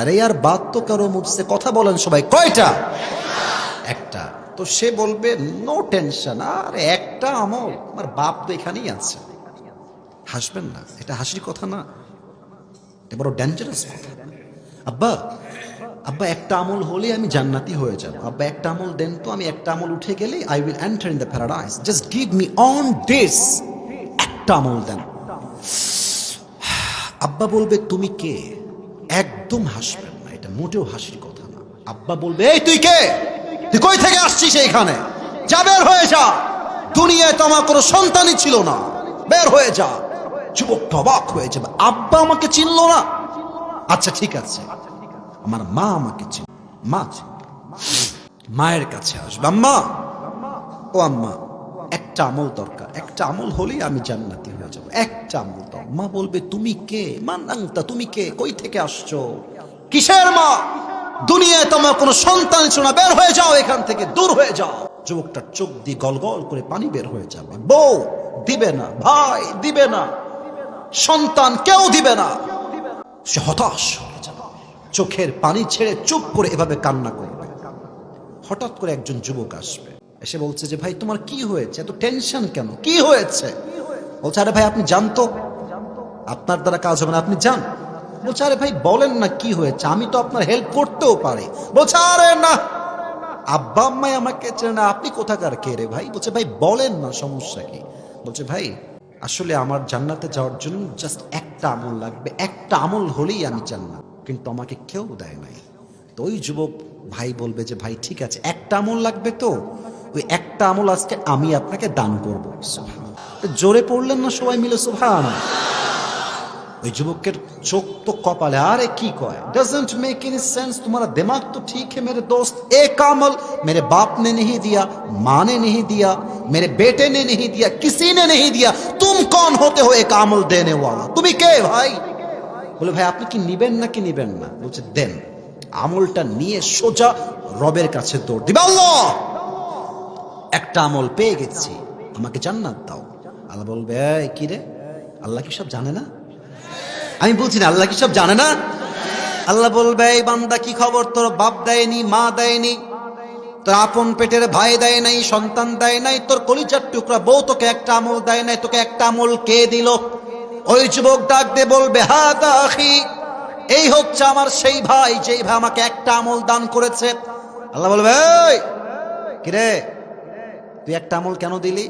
আরে আর বাদ তো কারও মুখছে কথা বলেন সবাই। কয়টা? একটা। তো সে বলবে নো টেনশন আর একটা আমল, আমার বাপ তো এখানেই আছে। হাসবেন না, এটা হাসির কথা না। এটা বড় ডেঞ্জারাস কথা। আব্বা আব্বা, একটা আমল হলে আমি জান্নাতি হয়ে যাব। আব্বা, একটা আমল দেন তো আমি, একটা আমল উঠে গেলে I will enter in the paradise just give me on this একটা আমল দেন। আব্বা বলবে, তুমি কে? একদম হাসবেন না, এটা মোটেও হাসির কথা না। আব্বা বলবে, এই, তুই কে? তুই কই থেকে আসছিস এইখানে? যা, বের হয়ে যা। দুনিয়ায় তো আমার কোনো সন্তানই ছিল না। বের হয়ে যা। যুবকটা অবাক হয়ে যাবে, আব্বা আমাকে চিনলো না? আচ্ছা ঠিক আছে। আমার মা আমাকে চিন মা মায়ের কাছে আসবে। আম্মা? ও, আম্মা। একটা আমল দরকার। একটা আমল হলেই আমি জান্নাতি হয়ে যাব। একটা আমল দাও। মা বলবে, তুমি কে? মা তুমি কে? কই থেকে আসছো? কিসের মা? দুনিয়ায় তোমার কোনো সন্তান ছিল না। বের হয়ে যাও এখান থেকে, দূর হয়ে যাও। যুবকটার চোখ দিয়ে গল গল করে পানি বের হয়ে যাবে। বউ, দিবে না। ভাই, দিবে না। সন্তান, কেউ দিবে না। সে হতাশ হয়ে যাবে। চোখের পানি ছেড়ে চুপ করে এভাবে কান্না করবে। হঠাৎ করে একজন যুবক আসবে। এসে বলছে যে, ভাই, তোমার কি হয়েছে? এত টেনশন কেন? কি হয়েছে? বলছে, আরে ভাই, আপনি জানতো। আপনার দ্বারা কাজ হবে না, আপনি যান। বলছে, আরে ভাই, বলেন না কি হয়েছে? আমি তো আপনার হেল্প করতেও পারি। বলছে, আরে না। আব্বা, আম্মাই আমাকে চেনে না। আপনি কোথাকার কে রে ভাই? বলছে, ভাই, বলেন না, সমস্যা কি? বলছে, ভাই, আসলে আমার জান্নাতে যাওয়ার জন্য জাস্ট একটা আমল লাগবে। একটা আমল হলেই আমি জান্নাত। কিন্তু আমাকে কেউ দেয় নাই। তো ওই যুবক ভাই বলবে যে, ভাই, ঠিক আছে, একটা আমল লাগবে তো। ওই একটা আমল আজকে আমি আপনাকে দান করব জোরে পড়লেন না সবাই মিলে সুভান ওই যুবকের চোখ তো কপালে আরে কি কয় डजंट मेक एनी सेंस तुम्हारा दिमाग तो ठीक है मेरे दोस्त एक अमल मेरे बाप ने नहीं दिया माँ ने नहीं दिया मेरे बेटे ने नहीं दिया किसी ने नहीं दिया तुम कौन होते हो एक अमल देने वाला তুমি কে ভাই বলে ভাই আপনি কি নিবেন নাকি নিবেন না বলছে দেন আমলটা নিয়ে সোজা রবের কাছে দৌড় দিবে আল্লাহ একটা আমল পেয়ে গেছি। আমাকে জান্নাত দাও। আল্লাহ বলবে কি রে? আল্লাহ কি সব জানে না? আমি বলছি না, আল্লাহ কি সব জানে না? আল্লাহ বলবে, এই বান্দা কি খবর? তোর বাপ দেয়নি, মা দেয়নি, তোর আপন পেটের ভাই দেয় নাই, সন্তান দেয় নাই, তোর কলিজার টুকরা বউ তোকে একটা আমল দেয় নাই, তোকে একটা আমল কে দিল? ওই যুবক ডাক দিয়ে বলবে হা দাখি এই হচ্ছে আমার সেই ভাই, যেই ভাই আমাকে একটা আমল দান করেছে। আল্লাহ বলবে কিরে তুই একটা আমল কেন দিলি?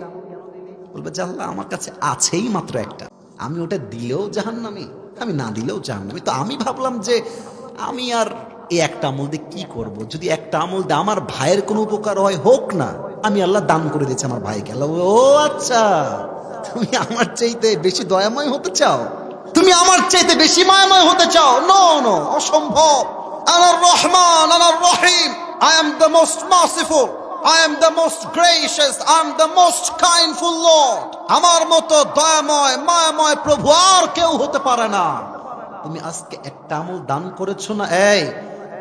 বলবে, যে আল্লাহ, আমার কাছে আছেই মাত্র একটা। আমি ওটা দিলেও জাহান্নামি, আমি না দিলেও জাহান্নামি। তো আমি ভাবলাম যে আমি আর এই একটা আমল দিয়ে কি করব? যদি একটা আমল দিয়ে আমার ভাইয়ের কোনো উপকার হয়, হোক না, আমি আল্লাহ দান করে দিয়েছি আমার ভাইকে। আল্লাহ ও আচ্ছা তুমি আমার চাইতে বেশি দয়াময় হতে চাও? তুমি আমার চাইতে বেশি মায়াময় হতে চাও? নো নো অসম্ভব। আনার রহমান আনার রহিম I am the most merciful I am the most gracious, I am the most kindful Lord. আমার মতো দয়াময় মায়াময় প্রভু আর কেউ হতে পারে না। তুমি আজকে একটা আমল দান করেছ না? এই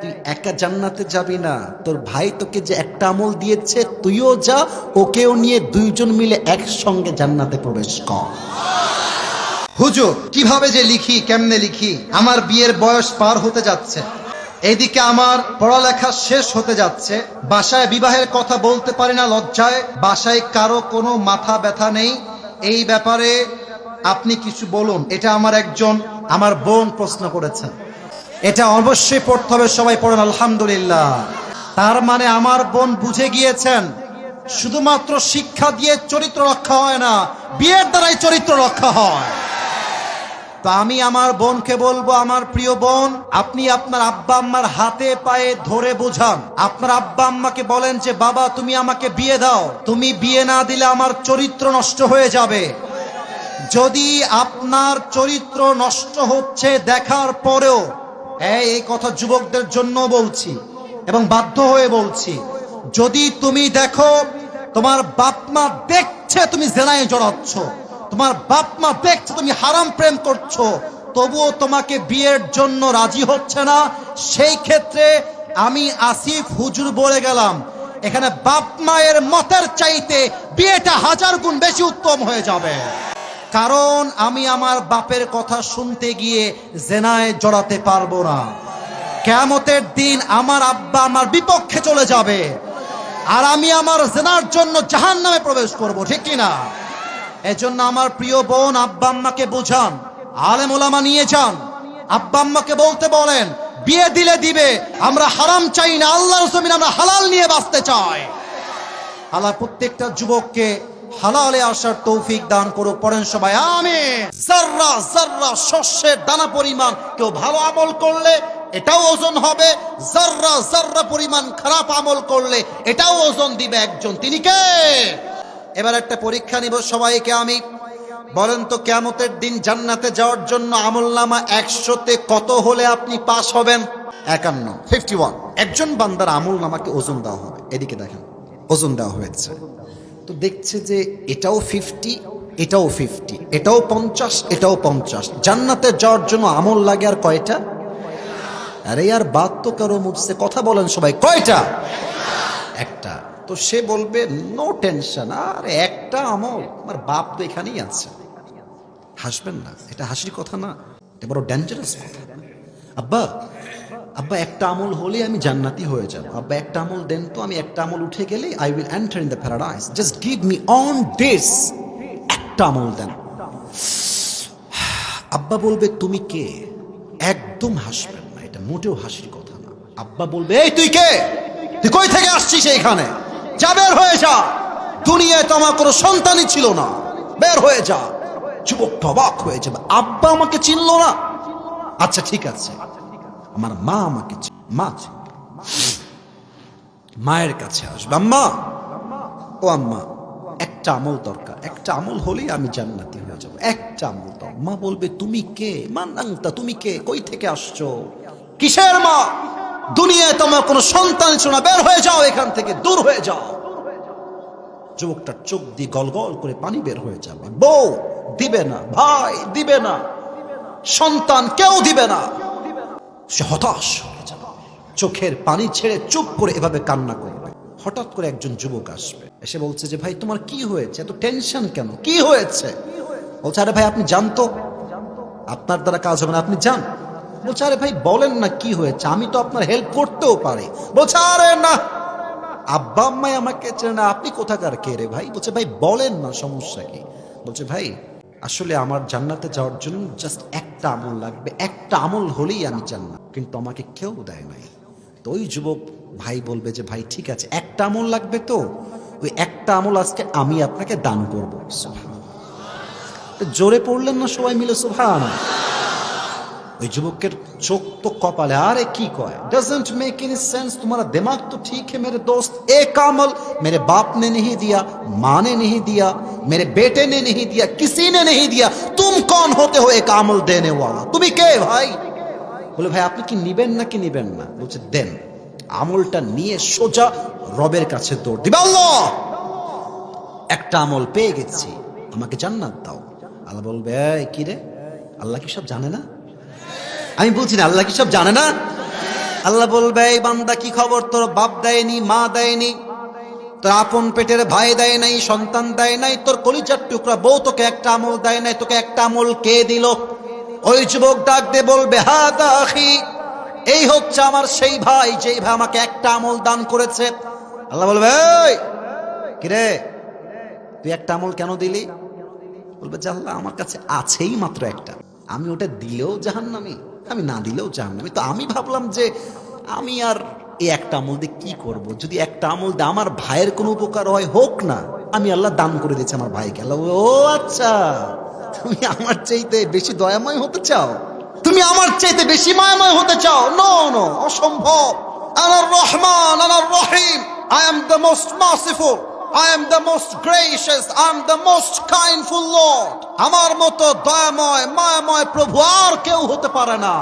তুই একা জান্নাতে যাবি না। তোর ভাই তোকে যে একটা আমল দিয়েছে তুইও যা ওকেও নিয়ে দুইজন মিলে একসঙ্গে জান্নাতে প্রবেশ কর। হুজুর কীভাবে যে লিখি কেমনে লিখি? আমার বিয়ের বয়স পার হতে যাচ্ছে। এইদিকে আমার পড়ালেখা শেষ হতে যাচ্ছে। বাসায় বিবাহের কথা বলতে পারি না লজ্জায়। বাসায় কারও কোনো মাথা ব্যথা নেই। এই ব্যাপারে আপনি কিছু বলুন। এটা আমার একজন, আমার বোন প্রশ্ন করেছেন। এটা অবশ্যই পড়তে হবে, সবাই পড়েন, আলহামদুলিল্লাহ। তার মানে আমার বোন বুঝে গিয়েছেন, শুধুমাত্র শিক্ষা দিয়ে চরিত্র রক্ষা হয় না, বিয়ের দ্বারাই চরিত্র রক্ষা হয়। তো আমি আমার বোনকে বলব, আমার প্রিয় বোন, আপনি আপনার আব্বা আম্মার হাতে পায়ে ধরে বোঝান। আপনার আব্বা আম্মাকে বলেন যে, বাবা, তুমি আমাকে বিয়ে দাও। তুমি বিয়ে না দিলে আমার চরিত্র নষ্ট হয়ে যাবে। যদি আপনার চরিত্র নষ্ট হচ্ছে দেখার পরেও এই এই কথা যুবকদের জন্য বলছি এবং বাধ্য হয়ে বলছি, যদি তুমি দেখো, তোমার বাপ মা দেখছে, তুমি জেনায় জড়াচ্ছ। তোমার বাপ মা দেখছে, তুমি হারাম প্রেম করছ, তবুও তোমাকে বিয়ের জন্য রাজি হচ্ছে না। সেই ক্ষেত্রে আমি আসিফ হুজুর বলে গেলাম, এখানে বাপ মায়ের মতের চাইতে বিয়েটা হাজার গুণ বেশি উত্তম হয়ে যাবে। কারণ আমি আমার বাপের কথা শুনতে গিয়ে জেনায় জড়াতে পারব না। কেমতের দিন আমার আব্বা আমার বিপক্ষে চলে যাবে, আর আমি আমার জেনার জন্য জাহান নামে প্রবেশ করব, ঠিক কিনা? এজন্য আমার প্রিয় বোন আব্বা আম্মাকে বোঝান, আলেম ওলামা নিয়ে যান। আব্বা আম্মাকে বলতে বলেন, বিয়ে দিলে দিবে, আমরা হারাম চাই না, আল্লাহর জমিন আমরা হালাল নিয়ে বাঁচতে চাই। আল্লাহ প্রত্যেকটা যুবককে হালালে আসার তৌফিক দান করুক, পড়েন সবাই আমি জাররা জাররা, শস্যের দানা পরিমাণ, কেউ ভালো আমল করলে এটাও ওজন হবে। জাররা জাররা পরিমাণ খারাপ আমল করলে এটাও ওজন দিবে একজন। তিনি কে? এবার একটা পরীক্ষা নিব সবাইকে আমি। বলেন তো কেমতের দিন জান্নাতে যাওয়ার জন্য আমল নামা একশোতে কত হলে আপনি পাস হবেন? একান্ন ফিফটি ওয়ান একজন বান্দার আমল নামাকে ওজন দেওয়া হবে। এদিকে দেখেন, ওজন দেওয়া হয়েছে। তো দেখছে যে এটাও ফিফটি এটাও ফিফটি এটাও পঞ্চাশ এটাও পঞ্চাশ। জান্নাতে যাওয়ার জন্য আমল লাগে আর কয়টা? আরে, আর বাদ তো কারও মুখছে কথা বলেন সবাই। কয়টা? একটা। তো সে বলবে নো টেনশন আর একটা আমল আমার বাপ তো এখানেই আছে। হাসবেন না, এটা হাসির কথা না, এটা বড় ডেঞ্জারাস কথা। আব্বা আব্বা, একটা আমল হলে আমি জান্নাতি হয়ে যাব। আব্বা, একটা আমল দেন তো আমি, একটা আমল উঠে গেলে I will enter in the paradise just give me on this একটা আমল দেন। আব্বা বলবে, তুমি কে? একদম হাসবেন না, এটা মোটেও হাসির কথা না। আব্বা বলবে, এই তুই কে? তুই কই থেকে আসছিস এইখানে? যা বের হয়ে যা। দুনিয়ায় তো আমার কোনো সন্তানই ছিল না। বের হয়ে যা। যুবকটা অবাক হয়ে যাবে। আব্বা আমাকে চিনলো না। আচ্ছা ঠিক আছে। আমার মা আমাকে মা মায়ের কাছে আসবে। আম্মা! ও আম্মা, একটা আমল দরকার। একটা আমল হলেই আমি জান্নাতি হয়ে যাব। একটা আমল দাও। মা বলবে, তুমি কে? মা তুমি কে? কই থেকে আসছো? কিসের মা? দুনিয়ায় তোমার কোনো সন্তান ছিল না, বের হয়ে যাও এখান থেকে, দূর হয়ে যাও। যুবকটার চোখ দিয়ে গলগল করে পানি বের হয়ে যাবে। বউ, দিবে না, ভাই, দিবে না। সন্তান কেউ দিবে না। সে হতাশ চোখের পানি ছেড়ে চুপ করে এভাবে কান্না করবে। হঠাৎ করে একজন যুবক আসবে। এসে বলছে যে, ভাই, তোমার কি হয়েছে? এত টেনশন কেন? কি হয়েছে? বলছে, আরে ভাই, আপনি জানতো? আপনার দ্বারা কাজ হবে না, আপনি যান। বলছে, আরে ভাই, বলেন না কি হয়েছে? আমি তো আপনার হেল্প করতেও পারি। বলছে, আরে না। আব্বা আম্মাই আমাকে চেনে না, আপনি কোথাকার কে রে ভাই? বলছে, ভাই, বলেন না, সমস্যা কি? বলছে, ভাই, আসলে আমার জান্নাতে যাওয়ার জন্য জাস্ট একটা আমল লাগবে। একটা আমল হলেই আমি জান্নাত, কিন্তু আমাকে কেউ দেয় নাই। তো ওই যুবক ভাই বলবে যে, ভাই, ঠিক আছে, একটা আমল লাগবে তো। ওই একটা আমল আজকে আমি আপনাকে দান করব। জোরে পড়লেন না সবাই মিলে সুভান ওই যুবকের চোখ তো কপালে আরে কি কয় डजंट मेक एनी सेंस तुम्हारा दिमाग तो ठीक है मेरे दोस्त एक अमल मेरे बाप ने नहीं दिया माँ ने नहीं दिया मेरे बेटे ने नहीं दिया किसी ने नहीं दिया तुम कौन होते हो एक अमल देने वाला তুমি কে ভাই বলে ভাই আপনি কি নিবেন নাকি নিবেন না বলছে দেন আমলটা নিয়ে সোজা রবের কাছে দৌড় দিবে আল্লাহ একটা আমল পেয়ে গেছি আমাকে জান্নাত দাও আল্লাহ বলবে "এই, কি রে আল্লাহ কি সব জানে না আমি বলছি না আল্লাহ কি সব জানে না? আল্লাহ বলবে এই বান্দা কি খবর? তোর বাপ দেয়নি মা দেয়নি তোর আপন পেটের ভাই দেয় নাই সন্তান দেয় নাই তোর কলিজার টুকরা বউ তোকে একটা আমল দেয় নাই তোকে একটা আমল কে দিল? ওই যুবক ডাক দিয়ে বলবে হা আখি এই হচ্ছে আমার সেই ভাই যেই ভাই আমাকে একটা আমল দান করেছে। আল্লাহ বলবে "এই, কিরে তুই একটা আমল কেন দিলি? বলবে যে আল্লাহ আমার কাছে আছেই মাত্র একটা আমি ওটা দিলেও জাহান্নামি। আমি না দিলেও জাহান্নামি তো, আমি ভাবলাম যে আমি আর এই একটা আমল দিয়ে কি করব? যদি একটা আমল দিয়ে আমার ভাইয়ের কোনো উপকার হয়, হোক না। আমি আল্লাহ দান করে দিয়েছি আমার ভাইকে। আল্লাহ ও আচ্ছা তুমি আমার চাইতে বেশি দয়াময় হতে চাও? তুমি আমার চাইতে বেশি মায়াময় হতে চাও? নো নো অসম্ভব। আনার রহমান, আনার রহিম। I am the most merciful I am the most gracious, I am the most kindful Lord. আমার মতো দয়াময় মায়াময় প্রভু আর কেউ হতে পারে না